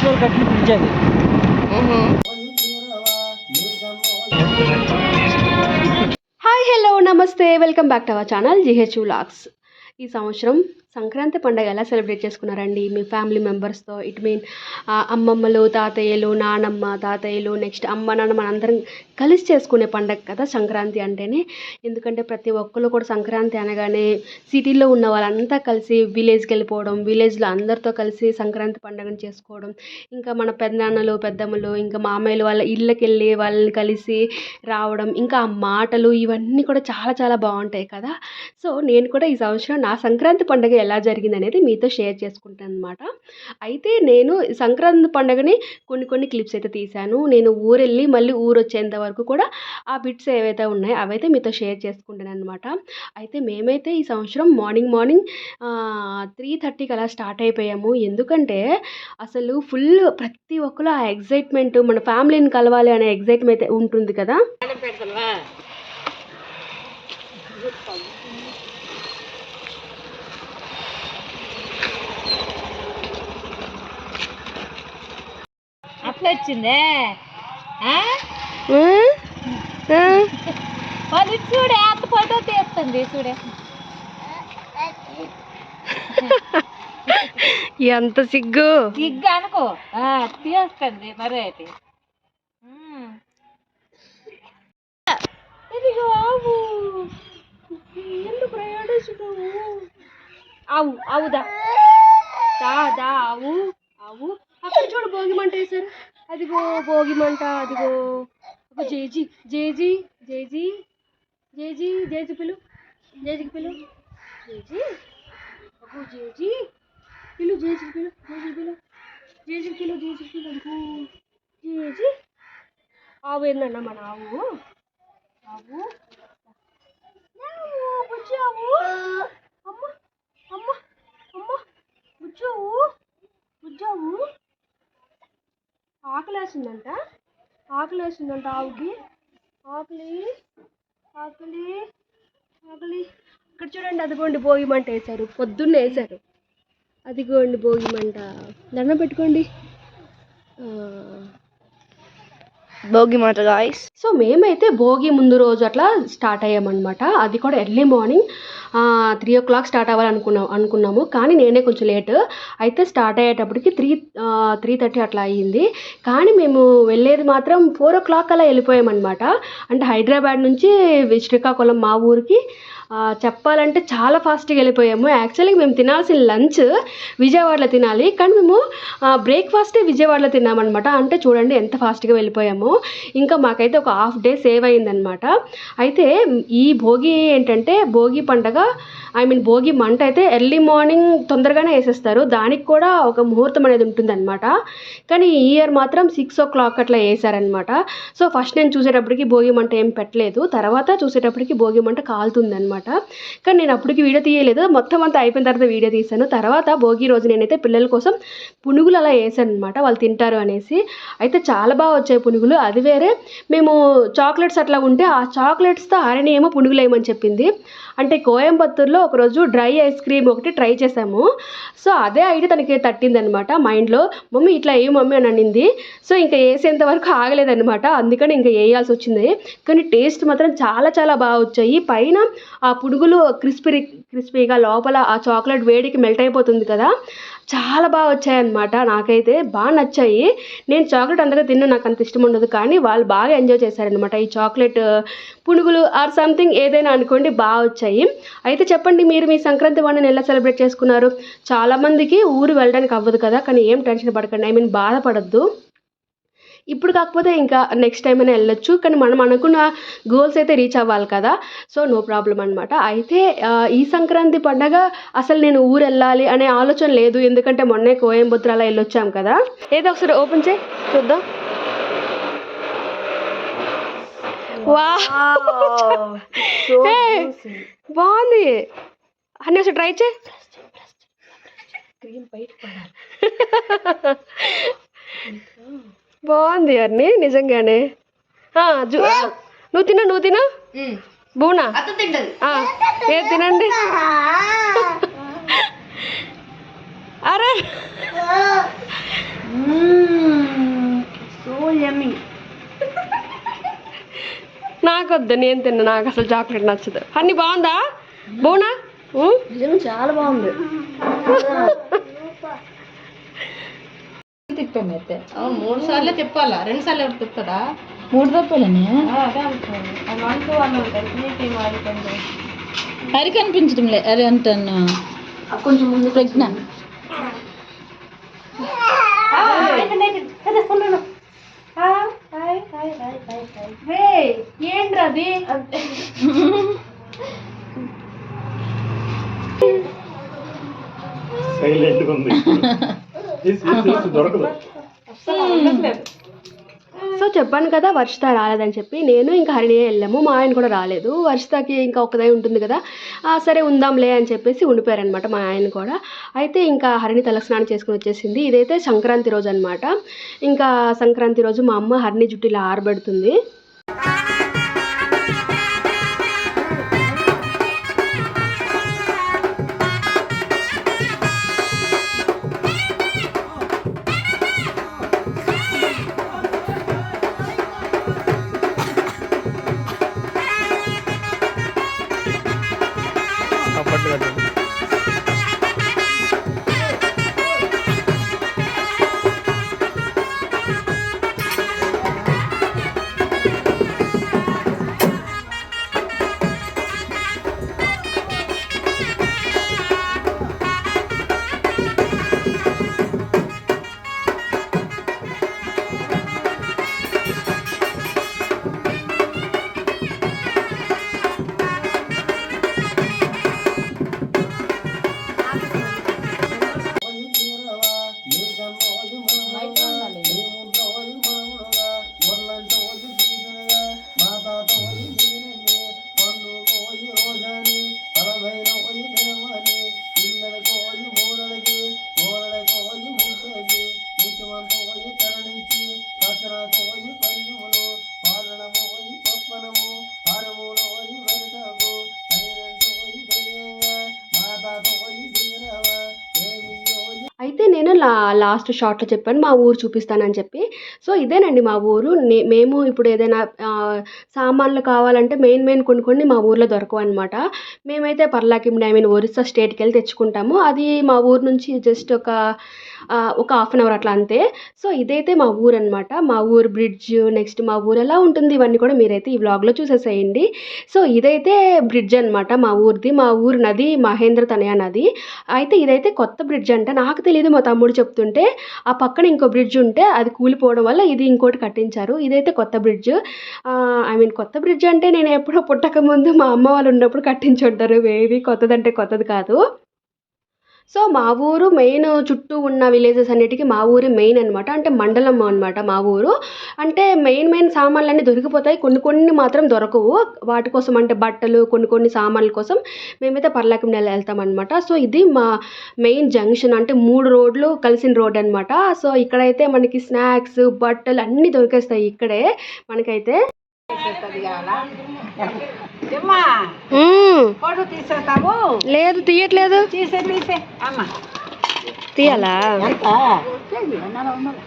British కట్టిన bridge అది hi hello namaste welcome back to our channel GH vlogs ఈ సంవత్సరం సంక్రాంతి పండుగ ఎలా సెలబ్రేట్ చేసుకున్నారండి? మీ ఫ్యామిలీ మెంబర్స్తో ఇట్ మీన్ అమ్మమ్మలు తాతయ్యలు నానమ్మ తాతయ్యలు నెక్స్ట్ అమ్మ నాన్న మనందరం కలిసి చేసుకునే పండగ కదా సంక్రాంతి అంటేనే. ఎందుకంటే ప్రతి ఒక్కరు కూడా సంక్రాంతి అనగానే సిటీలో ఉన్న వాళ్ళంతా కలిసి విలేజ్కి వెళ్ళిపోవడం విలేజ్లో అందరితో కలిసి సంక్రాంతి పండుగను చేసుకోవడం ఇంకా మన పెద్దనాన్నలు పెద్దమ్మలు ఇంకా మామయ్యలు వాళ్ళ ఇళ్ళకి వెళ్ళి వాళ్ళని కలిసి రావడం ఇంకా ఆ మాటలు ఇవన్నీ కూడా చాలా చాలా బాగుంటాయి కదా. సో నేను కూడా ఈ సంవత్సరం నా సంక్రాంతి పండుగ ఎలా జరిగింది అనేది మీతో షేర్ చేసుకుంటాను అనమాట అయితే నేను సంక్రాంతి పండుగని కొన్ని కొన్ని క్లిప్స్ అయితే తీశాను. నేను ఊరెళ్ళి మళ్ళీ ఊరు వచ్చేంత వరకు కూడా ఆ బిట్స్ ఏవైతే ఉన్నాయో అవైతే మీతో షేర్ చేసుకుంటాను అనమాట అయితే మేమైతే ఈ సంవత్సరం మార్నింగ్ మార్నింగ్ త్రీ థర్టీకి అలా స్టార్ట్ అయిపోయాము. ఎందుకంటే అసలు ఫుల్ ప్రతి ఒక్కరు ఆ ఎగ్జైట్మెంట్ మన ఫ్యామిలీని కలవాలి అనే ఎగ్జైట్మెంట్ అయితే ఉంటుంది కదా. అట్లా వచ్చిందే ఇటు చూడే అంత ఫోటో తీస్తుంది చూడే. ఎంత సిగ్గు? సిగ్గు అనుకో. తీస్తుంది మరి అయితే. ఎందుకు ప్రయాణిస్తున్నావు ఆవు ఆవుదా. దా దా ఆవు ఆవు. అక్కడ చూడు భోగి మంట వేశారు అదిగో భోగి మంట అదిగో. ఒక జేజీ జేజీ జేజీ జేజీ జేజీ పిలు జేజీకి పిలు జేజీ. అబ్బో జేజీ. పిలు జేజీకి పిలు జేజీ పిలు జేజీ పిలు జేజీ పిలు జేజీ. ఆవు ఏందన్న మన ఆవు? ఆవు? ఆవు, ఆవు? అమ్మ అమ్మ అమ్మ. ఆకలేసిందంట. ఆకలేసిందంట ఆవుకి. ఆకలి ఆకలి ఆకలి. ఇక్కడ చూడండి అదిగోండి భోగిమంట వేశారు. పొద్దున్నే వేశారు. అదిగోండి భోగిమంట. దండం పెట్టుకోండి. భోగిమంట భోగి మాట గాయస్ సో మేమైతే భోగి ముందు రోజు అట్లా స్టార్ట్ అయ్యామన్నమాట. అది కూడా early morning. Three o'clock start అవ్వాలనుకున్నాం అనుకున్నాము. కానీ నేనే కొంచెం లేట్. అయితే స్టార్ట్ అయ్యేటప్పటికి త్రీ త్రీ థర్టీ అట్లా అయ్యింది. కానీ మేము వెళ్ళేది మాత్రం ఫోర్ ఓ క్లాక్ అలా వెళ్ళిపోయామన్నమాట. అంటే హైదరాబాద్ నుంచి శ్రీకాకుళం మా ఊరికి. చెప్పాలంటే చాలా ఫాస్ట్గా వెళ్ళిపోయాము. యాక్చువల్లీ మేము తినాల్సిన లంచ్ విజయవాడలో తినాలి. కానీ మేము బ్రేక్ఫాస్టే విజయవాడలో తిన్నామన్నమాట. అంటే చూడండి ఎంత ఫాస్ట్గా వెళ్ళిపోయాము. ఇంకా మాకైతే ఒక హాఫ్ డే సేవ్ అయిందనమాట అయితే ఈ భోగి ఏంటంటే భోగి పండగ ఐ మీన్ భోగి మంట అయితే ఎర్లీ మార్నింగ్ తొందరగానే వేసేస్తారు. దానికి కూడా ఒక ముహూర్తం అనేది ఉంటుందన్నమాట కానీ ఈ ఇయర్ మాత్రం సిక్స్ ఓ క్లాక్ అట్లా వేసారనమాట. సో ఫస్ట్ నేను చూసేటప్పటికి భోగి మంట ఏం పెట్టలేదు. తర్వాత చూసేటప్పటికి భోగి మంట కాలుతుందనమాట. కానీ నేను అప్పటికి వీడియో తీయలేదు. మొత్తం అంతా అయిపోయిన తర్వాత వీడియో తీశాను. తర్వాత భోగి రోజు నేనైతే పిల్లల కోసం పునుగులు అలా వేసాను అనమాట వాళ్ళు తింటారు అనేసి. అయితే చాలా బాగా వచ్చాయి పునుగులు. అది వేరే. మేము చాక్లెట్స్ అట్లా ఉంటే ఆ చాక్లెట్స్తో హరిణి ఏమో పునుగులు చెప్పింది. అంటే కోయంబత్తూర్లో ఒకరోజు డ్రై ఐస్ క్రీమ్ ఒకటి ట్రై చేసాము సో అదే ఐడియా తనకి తట్టిందనమాట మైండ్లో. మమ్మీ ఇట్లా ఏ మమ్మీ అని అనింది. సో ఇంకా వేసేంత వరకు ఆగలేదనమాట. అందుకని ఇంకా వేయాల్సి వచ్చింది. కానీ టేస్ట్ మాత్రం చాలా చాలా బాగా వచ్చాయి. పైన ఆ పునుగులు క్రిస్పీ క్రిస్పీగా లోపల ఆ చాక్లెట్ వేడికి మెల్ట్ అయిపోతుంది కదా. చాలా బాగా వచ్చాయన్నమాట నాకైతే బాగా నచ్చాయి. నేను చాక్లెట్ అంతగా తిన్న నాకు అంత ఇష్టం ఉండదు. కానీ వాళ్ళు బాగా ఎంజాయ్ చేశారనమాట. ఈ చాక్లెట్ పునుగులు ఆర్ సంథింగ్ ఏదైనా అనుకోండి బాగా వచ్చాయి. అయితే చెప్పండి మీరు మీ సంక్రాంతి పండుగను ఎలా సెలబ్రేట్ చేసుకున్నారు? చాలామందికి ఊరు వెళ్ళడానికి అవ్వదు కదా కానీ ఏం టెన్షన్ పడకండి. ఐ మీన్ బాధపడద్దు. ఇప్పుడు కాకపోతే ఇంకా నెక్స్ట్ టైం అయినా వెళ్ళొచ్చు. కానీ మనం అనుకున్న గోల్స్ అయితే రీచ్ అవ్వాలి కదా. సో నో ప్రాబ్లం అనమాట అయితే ఈ సంక్రాంతి పండగ అసలు నేను ఊరు వెళ్ళాలి అనే ఆలోచన లేదు. ఎందుకంటే మొన్నే కోయంబత్తూరు అలా వెళ్ళొచ్చాం కదా. ఏదో ఒకసారి ఓపెన్ చేయి చూద్దాం. వా బాగుంది. అన్నీ ఒకసారి ట్రై చేయి. బాగుంది అన్ని నిజంగానే. నువ్వు తిన నువ్వు తిన. బూనా. ఆ, ఏ తినండి. అరే సో యమ్మీ నాకొద్దు నేను తిన్నా నాకు అసలు చాక్లెట్ నచ్చదు అన్ని బాగుందా బాగునా నిజంగా చాలా బాగుంది తిప్పాము అయితే మూడు సార్లు తిప్పాలా రెండు సార్లు ఎవరు తిప్పుతాడా మూడు తప్పాలని హరి కనిపించడం లే అరే అంటాను కొంచెం ముందు ప్రజ్ఞ అది. ఉంది. దొరకదు. సో చెప్పాను కదా వర్షిత రాలేదని చెప్పి. నేను ఇంకా హరిణి వెళ్ళాము. మా ఆయన కూడా రాలేదు. వర్షితకి ఇంకా ఒక్కదై ఉంటుంది కదా. సరే ఉందాంలే అని చెప్పేసి ఉండిపోయారనమాట మా ఆయన కూడా. అయితే ఇంకా హరిణి తలస్నానం చేసుకుని వచ్చేసింది. ఇదైతే సంక్రాంతి రోజు అనమాట ఇంకా సంక్రాంతి రోజు మా అమ్మ హరిణి జుట్టు ఇలా ఆరబెడుతుంది. కరుణించి రక్షణ కోయి పల్లిములు పాలనమోయి పొప్పనము హరములోయి వరిటకు హరినంటోయి ధైర్యంగా మాతతోయి ధీరవ అయితే నేను లా లాస్ట్ షార్ట్లో చెప్పాను మా ఊరు చూపిస్తానని చెప్పి. సో ఇదేనండి మా ఊరు. నే మేము ఇప్పుడు ఏదైనా సామాన్లు కావాలంటే మెయిన్ మెయిన్ కొన్ని కొన్ని మా ఊర్లో దొరకవు అనమాట మేమైతే పర్లాకిండి ఐ మీన్ ఒరిస్సా స్టేట్కి వెళ్ళి తెచ్చుకుంటాము. అది మా ఊరు నుంచి జస్ట్ ఒక ఒక హాఫ్ అన్ అవర్ అట్లా అంతే. సో ఇదైతే మా ఊరు అనమాట మా ఊరు బ్రిడ్జ్ నెక్స్ట్ మా ఊరు ఎలా ఉంటుంది ఇవన్నీ కూడా మీరైతే ఈ వ్లాగ్లో చూసేసేయండి. సో ఇదైతే బ్రిడ్జ్ అనమాట మా ఊరిది. మా ఊరు నది మహేంద్ర తనయ నది. అయితే ఇదైతే కొత్త బ్రిడ్జ్ అంట. నాకు తెలియదు మా తమ్ముడు చెప్తుంటే ఆ పక్కన ఇంకో బ్రిడ్జ్ ఉంటే అది కూలిపోవడం వల్ల ఇది ఇంకోటి కట్టించారు. ఇదైతే కొత్త బ్రిడ్జ్ ఐ మీన్ కొత్త బ్రిడ్జ్ అంటే నేను ఎప్పుడో పుట్టక ముందు మా అమ్మ వాళ్ళు ఉన్నప్పుడు కట్టించుంటారు. ఏవి కొత్తదంటే కొత్తది కాదు. సో మా ఊరు మెయిన్ చుట్టూ ఉన్న విలేజెస్ అన్నిటికీ మా ఊరే మెయిన్ అనమాట అంటే మండలం అనమాట మా ఊరు. అంటే మెయిన్ మెయిన్ సామాన్లు అన్నీ దొరికిపోతాయి. కొన్ని కొన్ని మాత్రం దొరకవు. వాటి కోసం అంటే బట్టలు కొన్ని కొన్ని సామాన్ల కోసం మేమైతే పర్లాకిం నెల వెళ్తాం అనమాట సో ఇది మా మెయిన్ జంక్షన్. అంటే మూడు రోడ్లు కలిసిన రోడ్ అనమాట సో ఇక్కడైతే మనకి స్నాక్స్ బట్టలు అన్నీ దొరికేస్తాయి ఇక్కడే మనకైతే. అమ్మా మ్మ్. ఫోటో తీసేస్తావు లేదు తీయట్లేదు తీసే తీసే అమ్మ తీయాలా ఎంత వందలు వందలు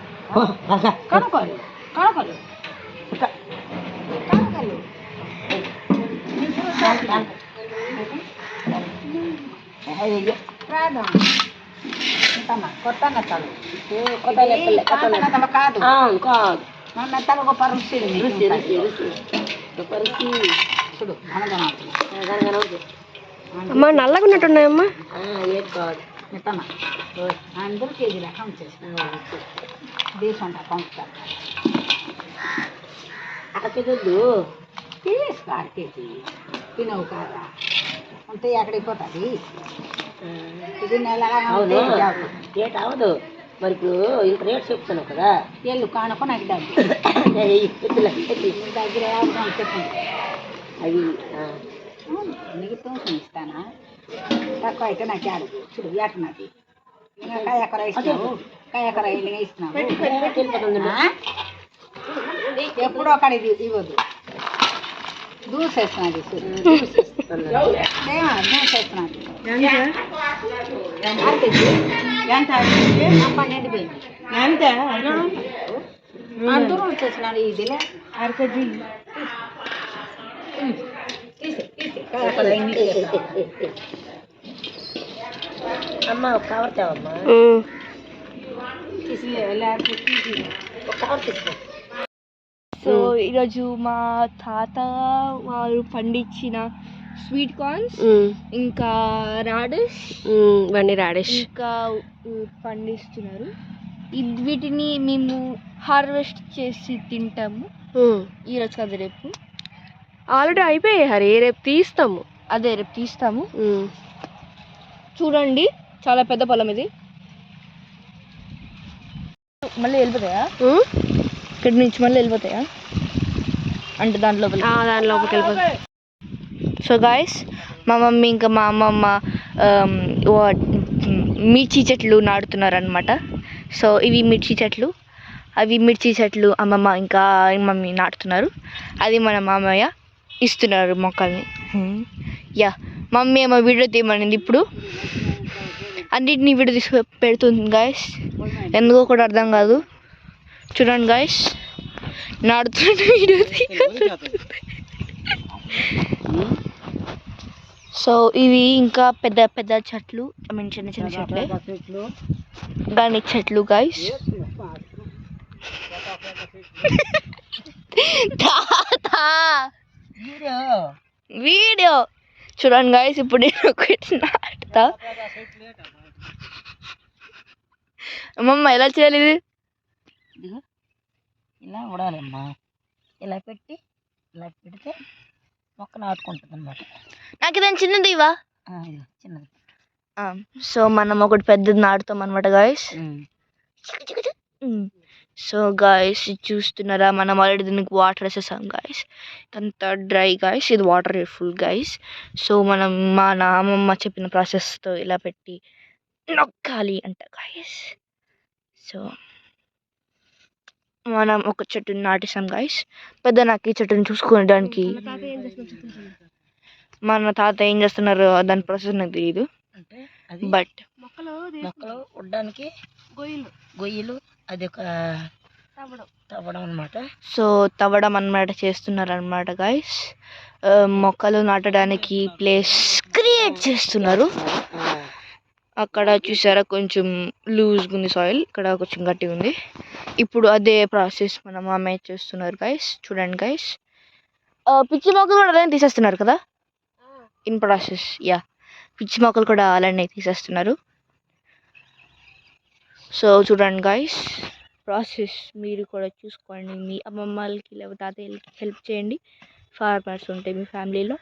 కనుకోరు కనుకోరు కనుకోరు రాదు ఇంతమ్మా కొత్త నెత్తలు కొత్త నెత్తలు కాదు కాదు మన నెత్తలు ఒక పరుసు చూడు అమ్మా నల్లగా ఉన్నట్టున్నాయమ్మా ఏం కాదు మిత్తమ్మా అందరూ కేజీ లెక్క ఉంచేసి తీసుకుంటా పంపుతారు అక్కడొద్దు తీసుకో అర కేజీ తినవు కాదా? ఉంటే ఎక్కడికి పోతుంది? ఇది నెల రేట్ అవదు మరి ఇప్పుడు ఇంత రేట్ చెప్తున్నావు కదా. ఎల్లు కానుకో నాకు దగ్గర యాభై చెప్పండి అవి నీకు తోసం ఇస్తానా? తక్కువ అయితే నాకు యాడు చూడు ఎక్కనది ఇంకా కాయకర ఇస్తున్నావు కాయకర ఇల్లు ఇస్తున్నావు? ఎప్పుడో ఇది ఇవ్వదు. దూసేస్తున్నది దూసేస్తున్నది ఎంత? పన్నెండు పోయింది అంతే అందరూ వచ్చేసినారు ఇదిలే. అరకజీ. తీసి తీసి. అమ్మ కవర్ తేవమ్మా సో ఈరోజు మా తాత వారు పండించిన స్వీట్ కార్న్స్. ఇంకా రాడిష్. ఇవన్నీ రాడేష్ ఇంకా పండిస్తున్నారు వీటిని మేము హార్వెస్ట్ చేసి తింటాము ఈరోజు కాదు రేపు ఆల్రెడీ అయిపోయాయి హరి రేపు తీస్తాము. అదే రేపు తీస్తాము. చూడండి చాలా పెద్ద పొలం ఇది. మళ్ళీ వెళ్ళిపోతాయా? ఇక్కడి నుంచి మళ్ళీ వెళ్ళిపోతాయా? అంటే దాంట్లో ఆ, దాని లోపలికి వెళ్ళిపోతుంది సో గాయస్ మా మమ్మీ ఇంకా మా అమ్మమ్మ మిర్చి చెట్లు నాటుతున్నారు అనమాట సో ఇవి మిర్చి చెట్లు. అవి మిర్చి చెట్లు అమ్మమ్మ ఇంకా మమ్మీ నాటుతున్నారు. అది మన మామయ్య. ఇస్తున్నారు మొక్కల్ని. యా మమ్మీ ఏమో వీడియో తీయమనింది ఇప్పుడు. అన్నిటిని వీడియో తీసి పెడుతుంది గాయస్ ఎందుకో కూడా అర్థం కాదు. చూడండి గాయస్ నాడుతున్న వీడియో సో ఇవి ఇంకా పెద్ద పెద్ద చెట్లు. ఐ మీన్ చిన్న చిన్న చెట్లే. దాని చెట్లు గాయస్ వీడియో? చూడండి గాయస్ ఇప్పుడు నేను ఒకటి నాటుతా అమ్మమ్మ ఎలా చేయాలి ఇది? ఇలా ఉడాలమ్మా ఇలా పెట్టి ఇలా పెడితే మొక్క నాటుకుంటుంది అనమాట నాకు ఇదని చిన్నది ఇవా చిన్నది. సో మనం ఒకటి పెద్దది నాటుతాం అనమాట గాయస్ సో గాయస్ చూస్తున్నారా? మనం ఆల్రెడీ దీనికి వాటర్ వేసేసాం గాయస్ అంతా డ్రై గాయస్ ఇది వాటర్ ఫుల్ గాయస్ సో మనం మా నామమ్మ చెప్పిన ప్రాసెస్తో ఇలా పెట్టి నొక్కాలి అంట గాయస్ సో మనం ఒక చెట్టుని నాటేసాం గాయస్ పెద్ద నాకు ఈ చెట్టుని చూసుకోవడానికి మన తాత ఏం చేస్తున్నారు దాని ప్రాసెస్ నాకు తెలియదు అంటే అది బట్ మొక్కలు ఉండడానికి గొయ్యలు. గొయ్యలు. అది ఒక తవ్వడం. తవ్వడం అనమాట సో తవ్వడం అన్నమాట చేస్తున్నారు అనమాట గాయస్ మొక్కలు నాటడానికి ప్లేస్ క్రియేట్ చేస్తున్నారు. అక్కడ చూసారా కొంచెం లూజ్గా ఉంది సాయిల్ ఇక్కడ కొంచెం గట్టిగా ఉంది. ఇప్పుడు అదే ప్రాసెస్ మన మామయ్య చేస్తున్నారు గైస్ చూడండి గైస్ పిచ్చి మొక్కలు కూడా అలానే తీసేస్తున్నారు కదా? ఇన్ ప్రాసెస్ యా పిచ్చి మొక్కలు కూడా అలానే తీసేస్తున్నారు. సో చూడండి గైస్ ప్రాసెస్ మీరు కూడా చూసుకోండి. మీ అమ్మమ్మలకి లేకపోతే తాతయ్యలకి హెల్ప్ చేయండి. ఫార్మర్స్ ఉంటాయి మీ ఫ్యామిలీలో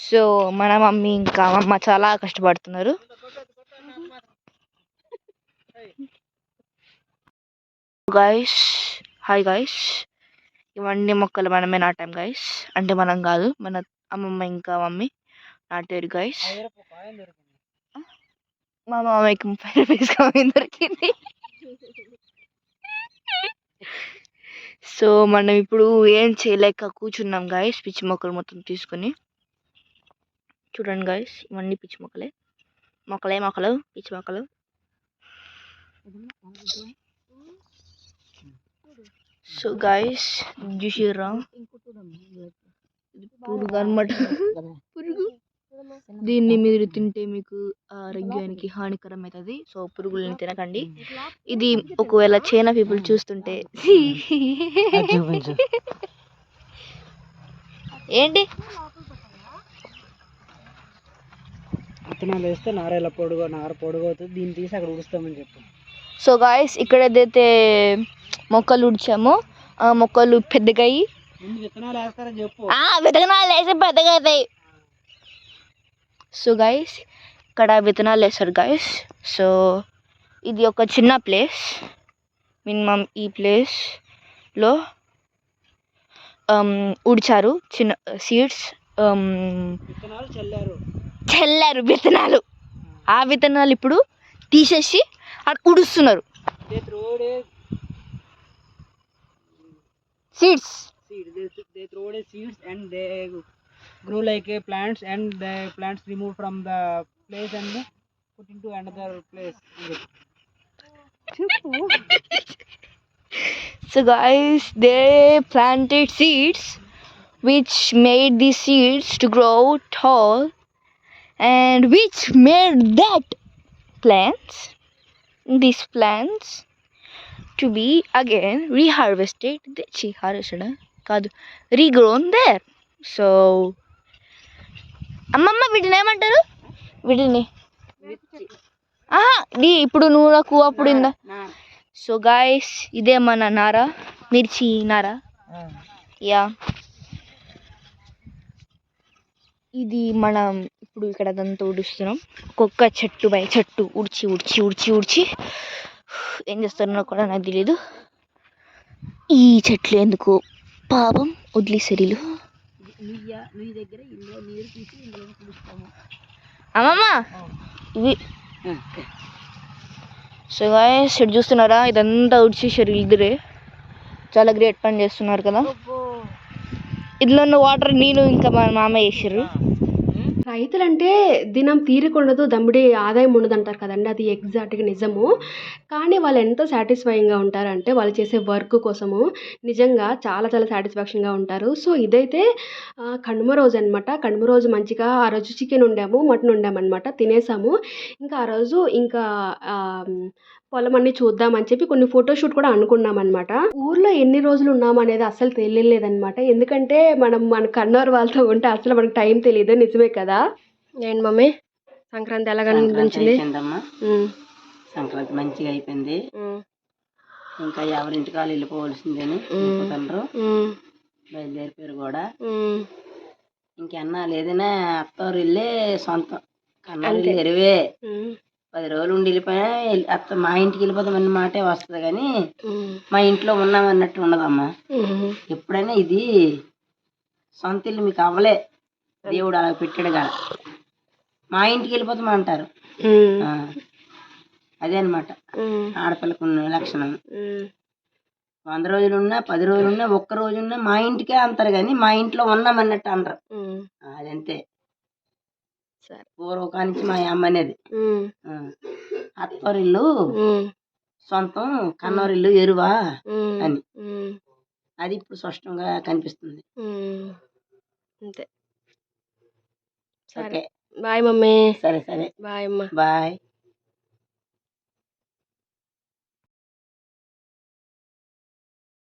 సో మన మమ్మీ ఇంకా అమ్మమ్మ చాలా కష్టపడుతున్నారు. గాయస్ హాయ్ గాయస్ ఇవన్నీ మొక్కలు మనమే నాటాం గాయస్ అంటే మనం కాదు మన అమ్మమ్మ ఇంకా మమ్మీ నాటారు గాయస్ మా మామయ్యకి ముప్పై రూపీస్ కాయిన్ దొరికింది. సో మనం ఇప్పుడు ఏం చేయలేక కూర్చున్నాం గాయస్ పిచ్చి మొక్కలు మొత్తం తీసుకొని. చూడండి గాయస్ ఇవన్నీ పిచ్చి మొక్కలే. మొక్కలే మొక్కలు పిచ్చి మొక్కలు. సో గాయస్ చూసిర్రా ఇది పురుగు అనమాట పురుగు? దీన్ని మీరు తింటే మీకు ఆరోగ్యానికి హానికరం అవుతుంది సో పురుగుల్ని తినకండి. ఇది ఒకవేళ చైనా పీపుల్ చూస్తుంటే ఏంటి? విత్తనాలు వేస్తే నార ఇలా పొడుగు నార పొడుగు అవుతుంది. దీన్ని తీసి అక్కడ ఉడుస్తామని చెప్పు. సో గాయస్ ఇక్కడ ఏదైతే మొక్కలు ఉడిచామో ఆ మొక్కలు పెద్దగా అయ్యి విత్తనాలు వేస్తారని చెప్పు. ఆ విత్తనాలు వేసి పెద్దగా అవుతాయి సో గైస్ ఇక్కడ విత్తనాలు వేస్తారు గైస్ సో ఇది ఒక చిన్న ప్లేస్. మినిమం ఈ ప్లేస్లో ఉడిచారు చిన్న సీడ్స్ చల్లారు. చల్లారు విత్తనాలు. ఆ విత్తనాలు ఇప్పుడు తీసేసి అక్కడ ఉడుస్తున్నారు they throwed seeds seed they throwed seeds and they grow like a plants and the plants removed from the place and put into another place. So guys, they planted seeds which made these seeds to grow tall and which made that plants these plants to be again reharvested. చి harvested కాదు regrown there. So అమ్మమ్మ వీటిని ఏమంటారు? వీటిని. ఆహా ఇది ఇప్పుడు నువ్వు నాకు అప్పుడు ఇందా. సో గాయస్ ఇదే మన నార మిర్చి నార. యా ఇది మనం ఇప్పుడు ఇక్కడ అదంతా ఉడుస్తున్నాం ఒక్కొక్క చెట్టు బై చెట్టు ఉడిచి ఉడిచి ఉడిచి ఉడిచి ఏం చేస్తున్నారో కూడా నాకు తెలియదు ఈ చెట్లు ఎందుకు? పాపం వదిలేసరిలు అమ్మమ్మ! ఇవి సో ఇటు చూస్తున్నారా? ఇదంతా ఉడిచేసారు ఇద్దరే చాలా గ్రేట్ పని చేస్తున్నారు కదా. ఇందులో ఉన్న వాటర్ నేను ఇంకా మా మామ వేసారు రైతులంటే దినం తీరికుండదు దమ్ముడి ఆదాయం ఉండదు అంటారు కదండి. అది ఎగ్జాక్ట్గా నిజము. కానీ వాళ్ళు ఎంత సాటిస్ఫైయింగ్గా ఉంటారంటే వాళ్ళు చేసే వర్క్ కోసము నిజంగా చాలా చాలా సాటిస్ఫాక్షన్గా ఉంటారు. సో ఇదైతే కనుమ రోజు అనమాట కనుమ రోజు మంచిగా ఆ రోజు చికెన్ ఉండాము మటన్ వండామన్నమాట. తినేసాము. ఇంకా ఆ రోజు ఇంకా పొలం అన్ని చూద్దామని చెప్పి కొన్ని ఫోటోషూట్ కూడా అనుకున్నాం అనమాట ఊర్లో ఎన్ని రోజులు ఉన్నాం అనేది అస్సలు తెలియలేదన్నమాట ఎందుకంటే మనం మన కన్నూరు వాళ్ళతో ఉంటే అసలు మనకు టైం తెలియదు. నిజమే కదా? ఏంటి మమ్మీ? సంక్రాంతి ఎలా కనిపించింది సంక్రాంతి మంచిగా అయిపోయింది. ఇంకా ఎవరింటికి వాళ్ళు వెళ్ళిపోవలసిందని వెళ్ళిపోతుండ్రు బయలుదేరిపోయారు కూడా. ఇంకన్నా లేదనే అత్తవారు ఇల్లే సొంతం. ఇల్లు ఎరువే పది రోజులు ఉండి వెళ్ళిపోయినా అత్త మా ఇంటికి వెళ్ళిపోదామన్న మాటే వస్తుంది కానీ మా ఇంట్లో ఉన్నామన్నట్టు ఉండదమ్మా. ఎప్పుడైనా ఇది సొంత ఇల్లు మీకు అవ్వలే. దేవుడు అలా పెట్టాడు కదా. మా ఇంటికి వెళ్ళిపోతాం అంటారు. అదే అనమాట ఆడపిల్లకు ఉన్న లక్షణం. వంద రోజులు ఉన్నా పది రోజులు ఉన్నా ఒక్క రోజు ఉన్నా మా ఇంటికే అంటారు కానీ మా ఇంట్లో ఉన్నామన్నట్టు అనరు. అదంతే. సరే. పూర్వకానికి మా అమ్మ అనేది ఆ, అత్తవారిల్లు సొంతం కన్నోరిల్లు ఎరువా అని. అది ఇప్పుడు స్పష్టంగా కనిపిస్తుంది. అంతే. ఓకే. Bye mummy. సరే సరే. బాయ్ అమ్మ. బాయ్.